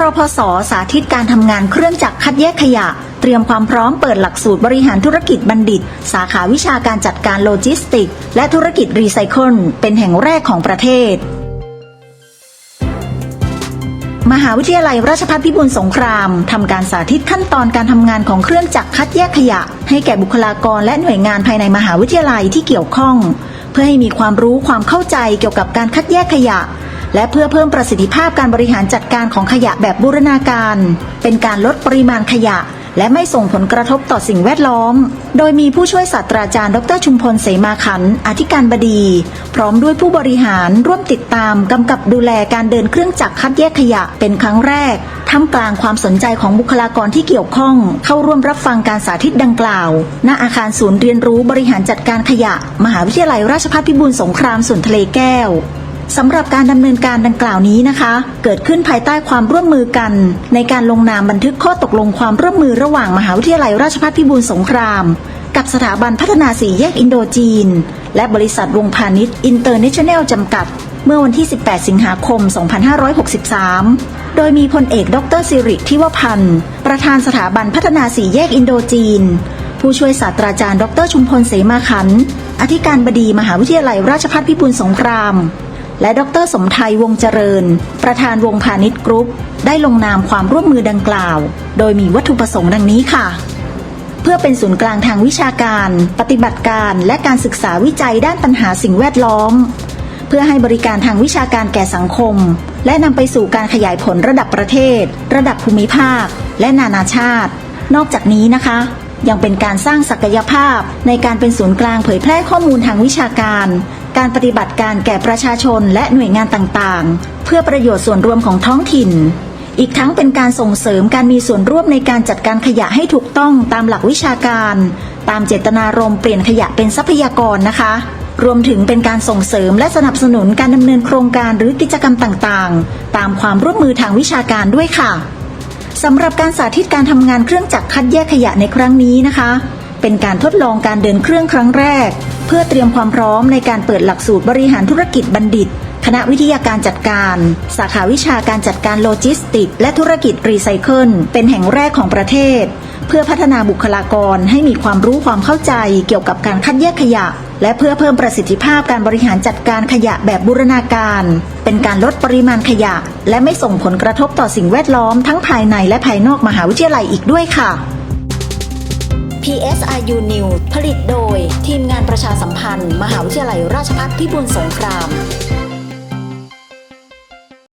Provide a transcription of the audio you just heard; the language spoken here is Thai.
รพสสาธิตการทำงานเครื่องจักรคัดแยกขยะ เตรียมความพร้อมเปิดหลักสูตรบริหารธุรกิจบัณฑิต สาขาวิชาการจัดการโลจิสติก และธุรกิจรีไซเคิลเป็นแห่งแรกของประเทศ มหาวิทยาลัยราชภัฏพิบูลสงครามทำการสาธิตขั้นตอนการทำงานของเครื่องจักรคัดแยกขยะ ให้แก่บุคลากรและหน่วยงานภายในมหาวิทยาลัยที่เกี่ยวข้อง เพื่อให้มีความรู้ความเข้าใจเกี่ยวกับการคัดแยกขยะ และเพื่อเพิ่มประสิทธิภาพการบริหารจัดการของขยะแบบบูรณาการ เป็นการลดปริมาณขยะ และไม่ส่งผลกระทบต่อสิ่งแวดล้อม โดยมีผู้ช่วยศาสตราจารย์ ดรชุมพลเสมาขัน อธิการบดี พร้อมด้วยผู้บริหารร่วมติดตามกำกับดูแลการเดินเครื่องจักรคัดแยกขยะเป็นครั้งแรกท่ามกลางความสนใจของบุคลากรที่เกี่ยวข้อง เข้าร่วมรับฟังการสาธิตดังกล่าว ณ อาคารศูนย์เรียนรู้บริหารจัดการขยะ มหาวิทยาลัยราชภัฏพิบูลสงครามส่วนทะเลแก้ว สำหรับการดำเนินการดังกล่าวนี้นะคะ เกิดขึ้นภายใต้ความร่วมมือกัน ในการลงนามบันทึกข้อตกลงความร่วมมือระหว่างมหาวิทยาลัยราชภัฏพิบูลสงคราม กับสถาบันพัฒนาสีแยกอินโดจีน และบริษัทวงพาณิชย์อินเตอร์เนชั่นแนลจำกัด เมื่อวันที่ 18 สิงหาคม 2563 โดยมีพลเอกดรสิริทิวพันธ์ ประธานสถาบันพัฒนาสีแยกอินโดจีน ผู้ช่วยศาสตราจารย์ ดรชุมพลเสมาขันอธิการบดีมหาวิทยาลัยราชภัฏพิบูลสงคราม และดรสมไทยวงเจริญ ประธานวงพาณิชย์กรุ๊ป ได้ลงนามความร่วมมือดังกล่าว โดยมีวัตถุประสงค์ดังนี้ค่ะ เพื่อเป็นศูนย์กลางทางวิชาการ ปฏิบัติการและการศึกษาวิจัยด้านปัญหาสิ่งแวดล้อม เพื่อให้บริการทางวิชาการแก่สังคม และนำไปสู่การขยายผลระดับประเทศ ระดับภูมิภาค และนานาชาติ นอกจากนี้นะคะยังเป็นการสร้างศักยภาพในการเป็นศูนย์กลางเผยแพร่ข้อมูลทางวิชาการ การปฏิบัติการแก่ประชาชนและหน่วยงานต่างๆ เพื่อประโยชน์ส่วนรวมของท้องถิ่น อีกทั้งเป็นการส่งเสริมการมีส่วนร่วมในการจัดการขยะให้ถูกต้องตามหลักวิชาการ ตามเจตนารมณ์เปลี่ยนขยะเป็นทรัพยากรนะคะ รวมถึงเป็นการส่งเสริมและสนับสนุนการดำเนินโครงการหรือกิจกรรมต่างๆ ตามความร่วมมือทางวิชาการด้วยค่ะสำหรับการสาธิตการทำงานเครื่องจักรคัดแยกขยะในครั้งนี้นะคะ เป็นการทดลองการเดินเครื่องครั้งแรก เพื่อเตรียมความพร้อมในการเปิดหลักสูตรบริหารธุรกิจบัณฑิต คณะวิทยาการจัดการ สาขาวิชาการจัดการโลจิสติก และธุรกิจรีไซเคิลเป็นแห่งแรกของประเทศ เพื่อพัฒนาบุคลากรให้มีความรู้ความเข้าใจเกี่ยวกับการคัดแยกขยะ และเพื่อเพิ่มประสิทธิภาพการบริหารจัดการขยะแบบบูรณาการ เป็นการลดปริมาณขยะ และไม่ส่งผลกระทบต่อสิ่งแวดล้อมทั้งภายในและภายนอกมหาวิทยาลัยอีกด้วยค่ะ PSRU News ผลิตโดยทีมงานประชาสัมพันธ์ มหาวิทยาลัยราชภัฏพิบูลสงคราม